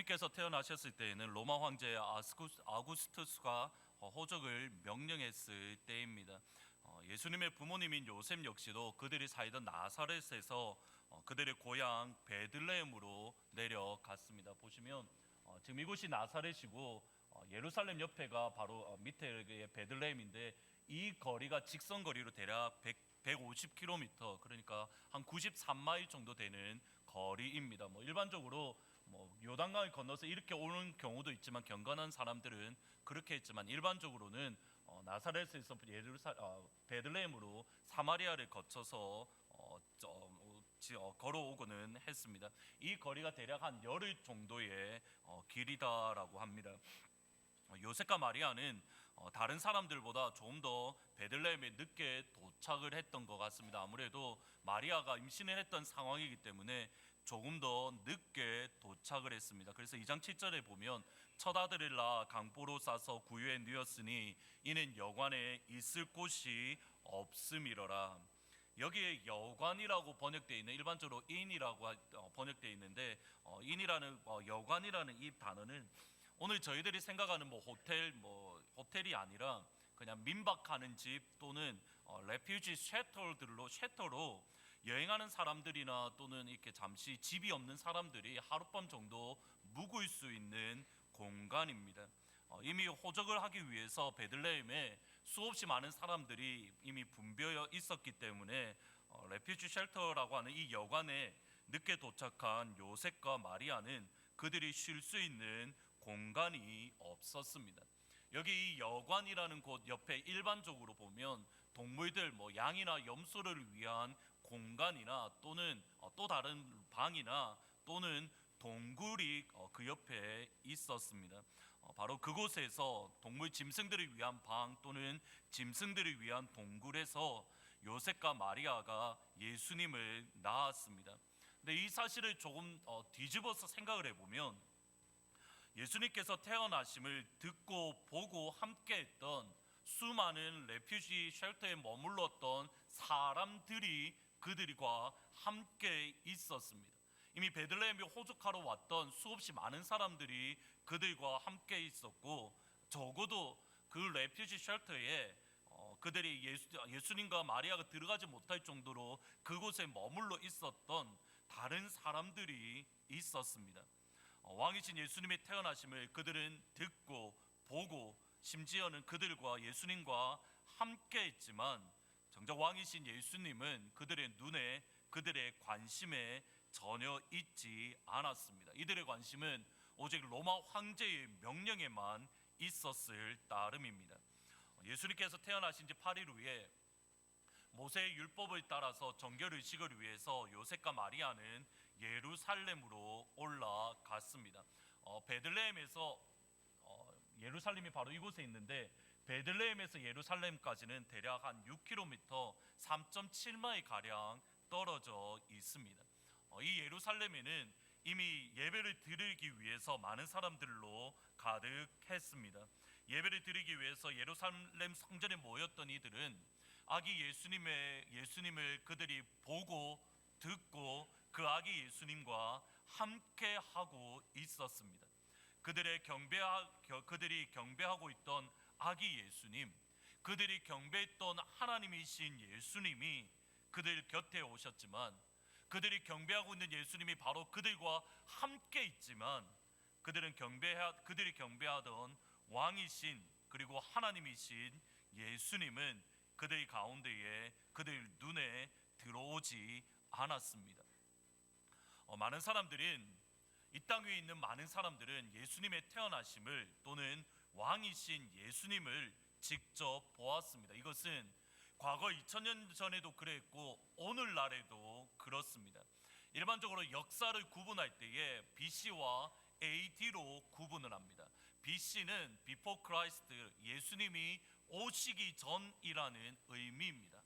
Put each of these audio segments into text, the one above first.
예수님께서 태어나셨을 때에는 로마 황제 아구스투스가 어, 호적을 명령했을 때입니다. 어, 예수님의 부모님인 요셉 역시도 그들이 살던 나사렛에서 어, 그들의 고향 베들레헴으로 내려갔습니다. 보시면 어, 지금 이곳이 나사렛이고 어, 예루살렘 옆에가 바로 어, 밑에 베들레헴인데 이 거리가 직선 거리로 대략 100, 150km 그러니까 한 93마일 정도 되는 거리입니다. 뭐 일반적으로 뭐 요단강을 건너서 이렇게 오는 경우도 있지만 경건한 사람들은 그렇게 했지만 일반적으로는 어, 나사렛에서 예루살 어, 베들레헴으로 사마리아를 거쳐서 어, 저, 어, 지- 어, 걸어오고는 했습니다. 이 거리가 대략 한 열흘 정도의 어, 길이다라고 합니다. 어, 요셉과 마리아는 어, 다른 사람들보다 조금 더 베들레헴에 늦게 도착을 했던 것 같습니다. 아무래도 마리아가 임신을 했던 상황이기 때문에 조금 더 늦게 도착을 했습니다. 그래서 2장 7절에 보면 낳아 강보로 싸서 구유에 누였으니 이는 여관에 있을 곳이 없음이러라. 여기에 여관이라고 번역되어 있는 일반적으로 인이라고 하- 어, 번역되어 있는데 어, 인이라는 어, 여관이라는 이 단어는 오늘 저희들이 생각하는 뭐 호텔 뭐 호텔이 아니라 그냥 민박하는 집 또는 어, 레퓨지 쉐터들로 쉐터로 여행하는 사람들이나 또는 이렇게 잠시 집이 없는 사람들이 하룻밤 정도 묵을 수 있는 공간입니다. 어, 이미 호적을 하기 위해서 베들레헴에 수없이 많은 사람들이 이미 분벼 있었기 때문에 어, 레퓨지 쉘터라고 하는 이 여관에 늦게 도착한 요셉과 마리아는 그들이 쉴 수 있는 공간이 없었습니다. 여기 이 여관이라는 곳 옆에 일반적으로 보면 동물들 뭐 양이나 염소를 위한 공간이나 또는 어, 또 다른 방이나 또는 동굴이 어, 그 옆에 있었습니다. 어, 바로 그곳에서 동물 짐승들을 위한 방 또는 짐승들을 위한 동굴에서 요셉과 마리아가 예수님을 낳았습니다. 근데 이 사실을 조금 어, 뒤집어서 생각을 해보면 예수님께서 태어나심을 듣고 보고 함께했던 수많은 레퓨지 쉘터에 머물렀던 사람들이 그들과 함께 있었습니다. 이미 베들레헴에 호적하러 왔던 수없이 많은 사람들이 그들과 함께 있었고 적어도 그 레퓨지 쉘터에 어, 그들이 예수, 예수님과 마리아가 들어가지 못할 정도로 그곳에 머물러 있었던 다른 사람들이 있었습니다. 어, 왕이신 예수님의 태어나심을 그들은 듣고 보고 심지어는 그들과 예수님과 함께했지만 정작 왕이신 예수님은 그들의 눈에 그들의 관심에 전혀 있지 않았습니다. 이들의 관심은 오직 로마 황제의 명령에만 있었을 따름입니다. 어, 예수님께서 태어나신 지 8일 후에 모세의 율법을 따라서 정결 의식을 위해서 요셉과 마리아는 예루살렘으로 올라갔습니다. 어, 베들레헴에서 어, 예루살렘이 바로 이곳에 있는데 베들레헴에서 예루살렘까지는 대략 한 6km, 3.7마일 가량 떨어져 있습니다. 어, 이 예루살렘에는 이미 예배를 드리기 위해서 많은 사람들로 가득했습니다. 예배를 드리기 위해서 예루살렘 성전에 모였던 이들은 아기 예수님의 예수님을 그들이 보고 듣고 그 아기 예수님과 함께 하고 있었습니다. 그들의 경배하 겨- 그들이 경배하고 있던 아기 예수님, 그들이 경배했던 하나님이신 예수님이 그들 곁에 오셨지만 그들이 경배하고 있는 예수님이 바로 그들과 함께 있지만 그들은 경배하 그들이 경배하던 왕이신 그리고 하나님이신 예수님은 그들 가운데에 그들 눈에 들어오지 않았습니다. 어, 많은 사람들은 이 땅 위에 있는 많은 사람들은 예수님의 태어나심을 또는 왕이신 예수님을 직접 보았습니다. 이것은 과거 2000년 전에도 그랬고 오늘날에도 그렇습니다. 일반적으로 역사를 구분할 때에 BC와 AD로 구분을 합니다. BC는 Before Christ, 예수님이 오시기 전이라는 의미입니다.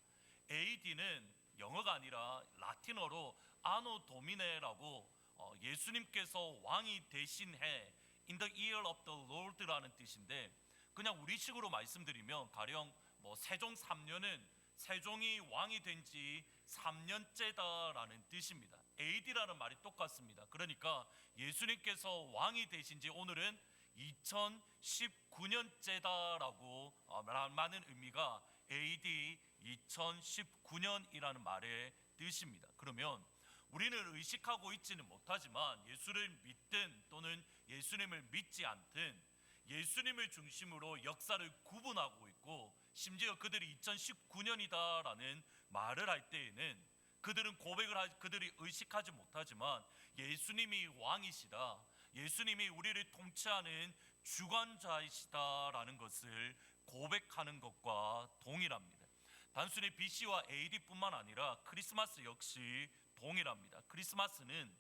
AD는 영어가 아니라 라틴어로 아노 도미네라고 어, 예수님께서 왕이 되신 해 in the year of the Lord라는 뜻인데 그냥 우리식으로 말씀드리면 가령 뭐 세종 3년은 세종이 왕이 된 지 3년째다라는 뜻입니다. AD라는 말이 똑같습니다. 그러니까 예수님께서 왕이 되신 지 오늘은 2019년째다라고 어, 많은 의미가 AD 2019년이라는 말의 뜻입니다. 그러면 우리는 의식하고 있지는 못하지만 예수를 믿든 또는 예수님을 믿지 않든 예수님을 중심으로 역사를 구분하고 있고 심지어 그들이 2019년이다라는 말을 할 때에는 그들은 고백을 하, 그들이 의식하지 못하지만 예수님이 왕이시다. 예수님이 우리를 통치하는 주관자이시다라는 것을 고백하는 것과 동일합니다. 단순히 BC와 AD뿐만 아니라 크리스마스 역시 동일합니다. 크리스마스는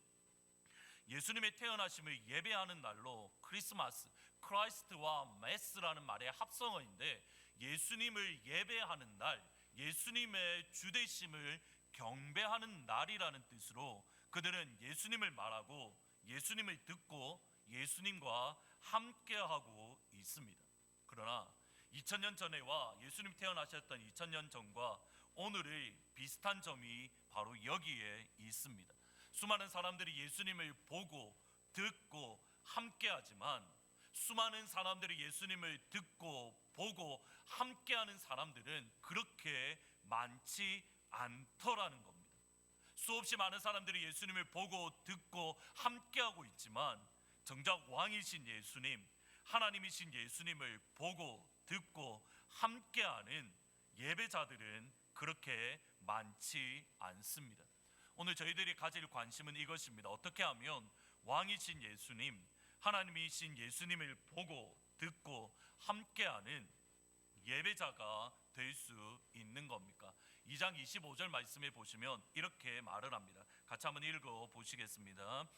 예수님의 태어나심을 예배하는 날로 크리스마스, 크라이스트와 메스라는 말의 합성어인데 예수님을 예배하는 날, 예수님의 주되심을 경배하는 날이라는 뜻으로 그들은 예수님을 말하고 예수님을 듣고 예수님과 함께하고 있습니다. 그러나 2000년 전에와 예수님 태어나셨던 2000년 전과 오늘의 비슷한 점이 바로 여기에 있습니다. 수많은 사람들이 예수님을 보고 듣고 함께 하지만 수많은 사람들이 예수님을 듣고 보고 함께하는 사람들은 그렇게 많지 않더라는 겁니다. 수없이 많은 사람들이 예수님을 보고 듣고 함께하고 있지만 정작 왕이신 예수님, 하나님이신 예수님을 보고 듣고 함께하는 예배자들은 그렇게 많지 않습니다. 오늘 저희들이 가질 관심은 이것입니다. 어떻게 하면 왕이신 예수님, 하나님이신 예수님을 보고 듣고 함께하는 예배자가 될 수 있는 겁니까? 2장 25절 말씀에 보시면 이렇게 말을 합니다. 같이 한번 읽어 보시겠습니다.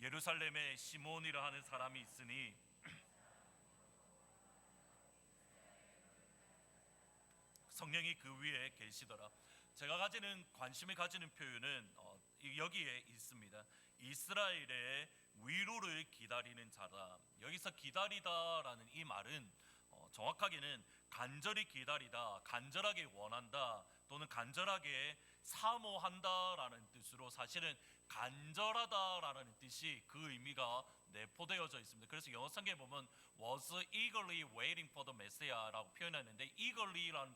예루살렘에 시몬이라 하는 사람이 있으니 성령이 그 위에 계시더라. 제가 가지는 관심을 가지는 표현은 어, 여기에 있습니다. 이스라엘의 위로를 기다리는 자다. 여기서 기다리다라는 이 말은 어, 정확하게는 간절히 기다리다, 간절하게 원한다, 또는 간절하게 사모한다라는 뜻으로 사실은 간절하다라는 뜻이 그 의미가 내포되어져 있습니다. 그래서 영어 성경에 보면 was eagerly waiting for the Messiah라고 표현하는데 eagerly라는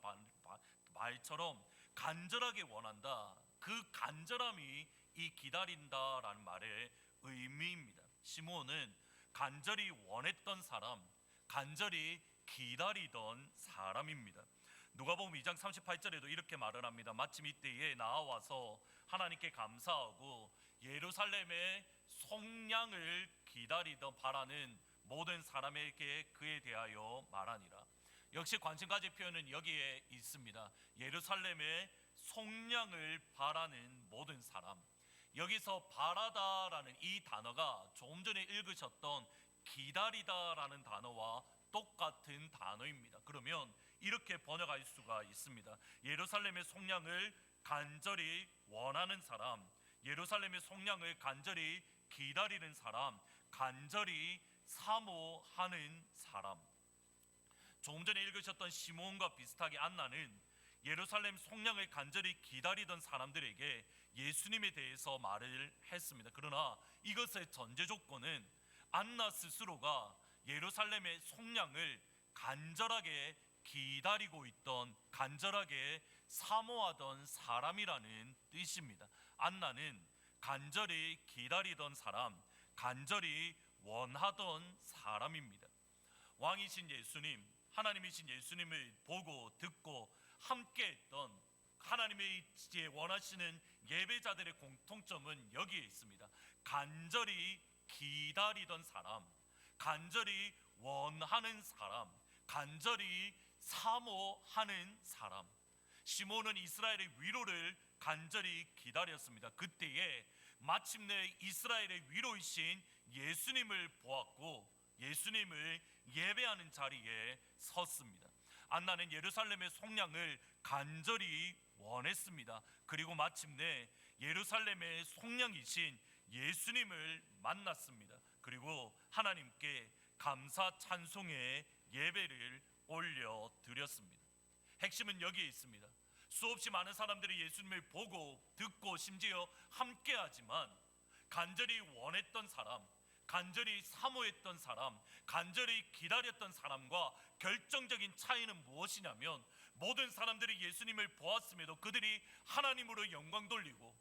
말처럼 간절하게 원한다. 그 간절함이 이 기다린다라는 말의 의미입니다. 시몬은 간절히 원했던 사람, 간절히 기다리던 사람입니다. 누가복음 2장 38절에도 이렇게 말을 합니다. 마침 이때에 나와서 하나님께 감사하고 예루살렘의 속량을 기다리던 바라는 모든 사람에게 그에 대하여 말하니라. 역시 관심 가질 표현은 여기에 있습니다. 예루살렘의 속량을 바라는 모든 사람. 여기서 바라다라는 이 단어가 조금 전에 읽으셨던 기다리다라는 단어와 똑같은 단어입니다. 그러면 이렇게 번역할 수가 있습니다. 예루살렘의 속량을 간절히 원하는 사람, 예루살렘의 속량을 간절히 기다리는 사람, 간절히 사모하는 사람. 조금 전에 읽으셨던 시몬과 비슷하게 안나는 예루살렘 속량을 간절히 기다리던 사람들에게 예수님에 대해서 말을 했습니다. 그러나 이것의 전제 조건은 안나 스스로가 예루살렘의 속량을 간절하게 기다리고 있던 간절하게 사모하던 사람이라는 뜻입니다. 안나는 간절히 기다리던 사람, 간절히 원하던 사람입니다. 왕이신 예수님, 하나님이신 예수님을 보고 듣고 함께 했던 하나님의 원하시는 예배자들의 공통점은 여기에 있습니다. 간절히 기다리던 사람, 간절히 원하는 사람, 간절히 사모하는 사람. 시몬은 이스라엘의 위로를 간절히 기다렸습니다. 그때에 마침내 이스라엘의 위로이신 예수님을 보았고 예수님을 예배하는 자리에 섰습니다. 안나는 예루살렘의 속량을 간절히 원했습니다. 그리고 마침내 예루살렘의 속량이신 예수님을 만났습니다. 그리고 하나님께 감사 찬송의 예배를 올려 드렸습니다. 핵심은 여기에 있습니다. 수없이 많은 사람들이 예수님을 보고 듣고 심지어 함께 하지만 간절히 원했던 사람, 간절히 사모했던 사람, 간절히 기다렸던 사람과 결정적인 차이는 무엇이냐면 모든 사람들이 예수님을 보았음에도 그들이 하나님으로 영광 돌리고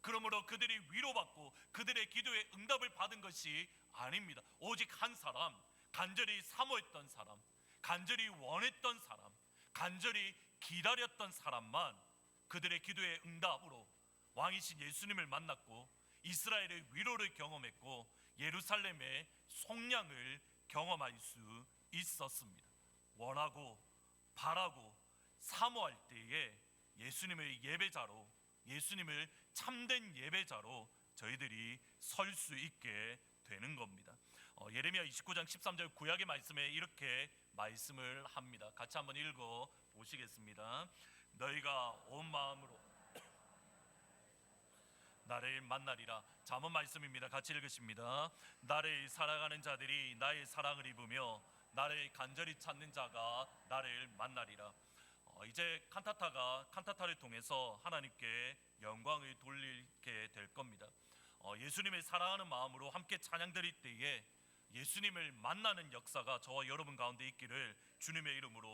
그러므로 그들이 위로받고 그들의 기도에 응답을 받은 것이 아닙니다. 오직 한 사람, 간절히 사모했던 사람, 간절히 원했던 사람, 간절히 기다렸던 사람만 그들의 기도의 응답으로 왕이신 예수님을 만났고 이스라엘의 위로를 경험했고 예루살렘의 속량을 경험할 수 있었습니다. 원하고 바라고 사모할 때에 예수님의 예배자로 예수님을 참된 예배자로 저희들이 설 수 있게 되는 겁니다. 어, 예레미야 29장 13절 구약의 말씀에 이렇게 말씀을 합니다. 같이 한번 읽어 보시겠습니다. 너희가 온 마음으로 나를 만나리라. 잠언 말씀입니다. 같이 읽으십니다. 나를 사랑하는 자들이 나의 사랑을 입으며 나를 간절히 찾는 자가 나를 만나리라. 어, 이제 칸타타가 칸타타를 통해서 하나님께 영광을 돌리게 될 겁니다. 어, 예수님을 사랑하는 마음으로 함께 찬양 드릴 때에 예수님을 만나는 역사가 저와 여러분 가운데 있기를 주님의 이름으로